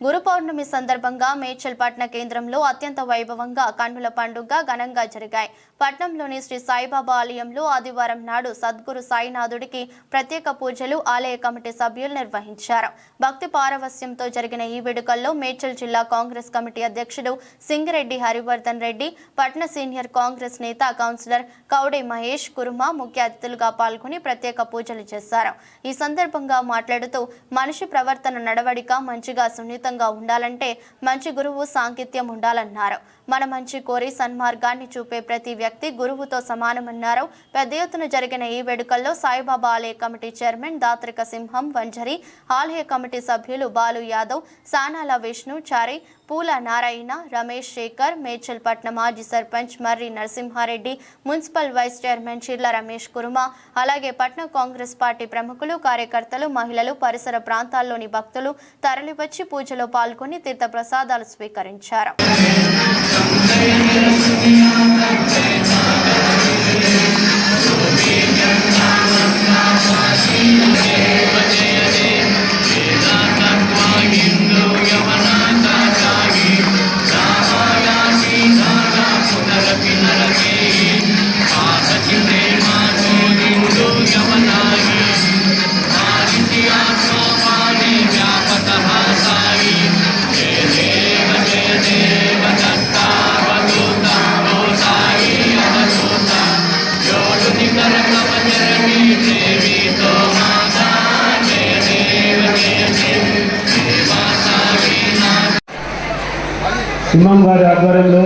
గురు పౌర్ణమి సందర్భంగా మేడ్చల్ పట్న కేంద్రంలో అత్యంత వైభవంగా కన్నుల పండుగ ఘనంగా జరిగాయి. పట్నంలోని శ్రీ సాయిబాబా ఆలయంలో ఆదివారం నాడు సద్గురు సాయినాథుడికి ప్రత్యేక పూజలు ఆలయ కమిటీ సభ్యులు నిర్వహించారు. భక్తి పారవస్యంతో జరిగిన ఈ వేడుకల్లో మేడ్చల్ జిల్లా కాంగ్రెస్ కమిటీ అధ్యక్షుడు సింగిరెడ్డి హరివర్ధన్ రెడ్డి పట్న సీనియర్ కాంగ్రెస్ నేత కౌన్సిలర్ కౌడే మహేష్ కుర్మా ముఖ్య అతిథులుగా పాల్గొని ప్రత్యేక పూజలు చేశారు. ఈ సందర్భంగా మాట్లాడుతూ మనిషి ప్రవర్తన నడవడిక మంచిగా సున్నిత సున్నితంగా ఉండాలంటే మంచి గురువు సాంగిత్యం ఉండాలన్నారు. మన మంచి కోరి సన్మార్గాన్ని చూపే ప్రతి వ్యక్తి గురువుతో సమానమన్నారు. పెద్ద ఎత్తున జరిగిన ఈ వేడుకల్లో సాయిబాబా ఆలయ కమిటీ చైర్మన్ దాత్రిక సింహం వంజరి ఆలయ కమిటీ సభ్యులు బాలు యాదవ్ సానాల విష్ణు చారి పూల నారాయణ రమేష్ శేఖర్ మేడ్చల్ పట్నం మాజీ sarpanch Marri Narasimha Reddy municipal vice chairman Chirla Ramesh Kuruma అలాగే పట్నం కాంగ్రెస్ పార్టీ ప్రముఖులు కార్యకర్తలు మహిళలు పరిసర ప్రాంతాల్లోని భక్తులు తరలివచ్చి పూజలో పాల్గొని తీర్థ ప్రసాదాలు స్వీకరించారు. సింహం గారి ఆధ్వర్యంలో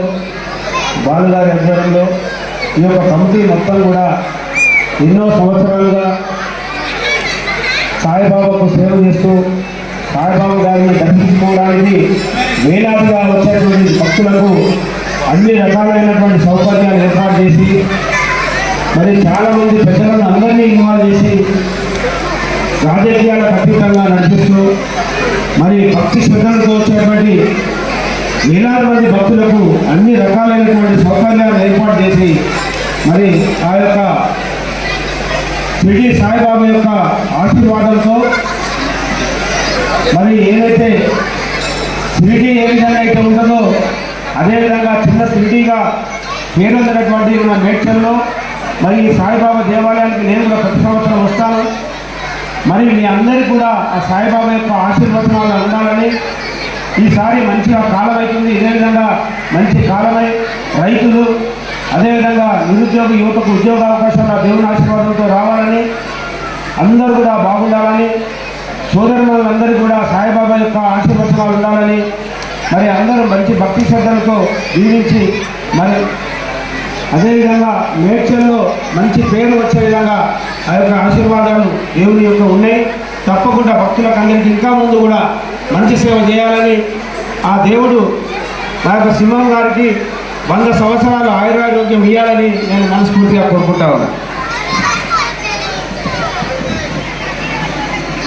బాలు గారి ఆధ్వర్యంలో ఈ యొక్క కమిటీ మొత్తం కూడా ఎన్నో సంవత్సరాలుగా సాయిబాబాకు సేవ చేస్తూ సాయిబాబా గారిని దర్శించుకోవడానికి వేలాదిగా వచ్చేటువంటి భక్తులకు అన్ని రకాలైనటువంటి సౌకర్యాలు ఏర్పాటు చేసి మరి చాలా మంది పెద్దలను అందరినీ ఇన్వాల్వ్ చేసి రాజకీయాలకు అతీతంగా నడిపిస్తూ మరి భక్తి శ్రద్ధలతో వచ్చేటువంటి వేలాది మంది భక్తులకు అన్ని రకాలైనటువంటి సౌకర్యాలు ఏర్పాటు చేసి మరి ఆ యొక్క షిరిడి సాయిబాబా యొక్క ఆశీర్వాదంతో మరి ఏదైతే షిరిడి ఏ విధంగా అయితే ఉంటుందో అదేవిధంగా చిన్న షిరిడిగా పేరొందినటువంటి మన నేచర్లో మరి ఈ సాయిబాబా దేవాలయానికి నేను కూడా ప్రతి సంవత్సరం వస్తాను. మరి మీ అందరికీ కూడా ఆ సాయిబాబా యొక్క ఆశీర్వచనాలు ఉండాలని ఈసారి మంచిగా కాలం అవుతుంది ఇదే విధంగా మంచి కాలమై రైతులు అదేవిధంగా నిరుద్యోగ యువతకు ఉద్యోగ అవకాశాలు ఆ దేవుని ఆశీర్వాదంతో రావాలని అందరూ కూడా బాగుండాలని సోదరులందరూ కూడా సాయిబాబా యొక్క ఆశీర్వచనాలు ఉండాలని మరి అందరూ మంచి భక్తి శ్రద్ధలతో జీవించి మరి అదేవిధంగా మేడ్చల్లో మంచి పేరు వచ్చే విధంగా ఆ యొక్క ఆశీర్వాదాలు దేవుని యొక్క ఉన్నాయి. తప్పకుండా భక్తులకు అందరికీ ఇంకా ముందు కూడా మంచి సేవ చేయాలని ఆ దేవుడు మా యొక్క సింహం గారికి వంద సంవత్సరాలు ఆయురారోగ్యం ఇవ్వాలని నేను మనస్ఫూర్తిగా కోరుకుంటా ఉన్నాను.